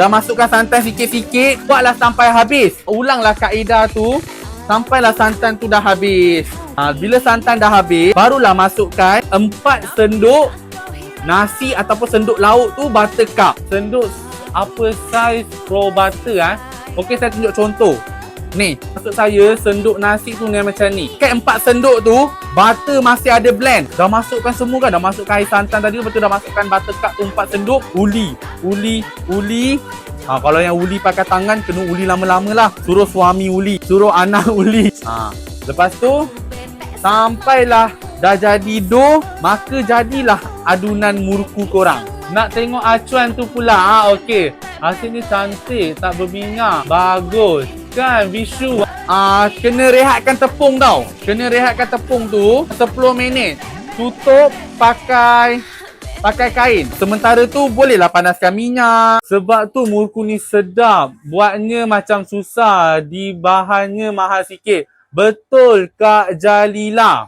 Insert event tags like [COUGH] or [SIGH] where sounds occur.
Dah masukkan santan sikit-sikit, buatlah sampai habis. Ulanglah kaedah tu sampailah santan tu dah habis. Ha, bila santan dah habis, barulah masukkan 4 senduk nasi ataupun senduk lauk tu buttercup. Senduk apa saiz pro butter ah. Okey saya tunjuk contoh. Ni, maksud saya senduk nasi tu ni macam ni. Kan empat senduk tu, butter masih ada blend. Dah masukkan semua kan? Dah masukkan air santan tadi, lepas tu dah masukkan buttercup tu empat senduk. Uli, uli, uli. Ha, kalau yang uli pakai tangan, kena uli lama-lama lah. Suruh suami uli, suruh anak [LAUGHS] uli. Ha. Lepas tu, sampailah dah jadi dough, maka jadilah adunan murku korang. Nak tengok acuan tu pula. Ah, okey. Hasil ni cantik, tak berminyak. Bagus. Kan, visu. Ah, kena rehatkan tepung tau. Kena rehatkan tepung tu 10 minit. Tutup pakai pakai kain. Sementara tu bolehlah panaskan minyak. Sebab tu murku ni sedap. Buatnya macam susah. Di bahannya mahal sikit. Betul Kak Jalila.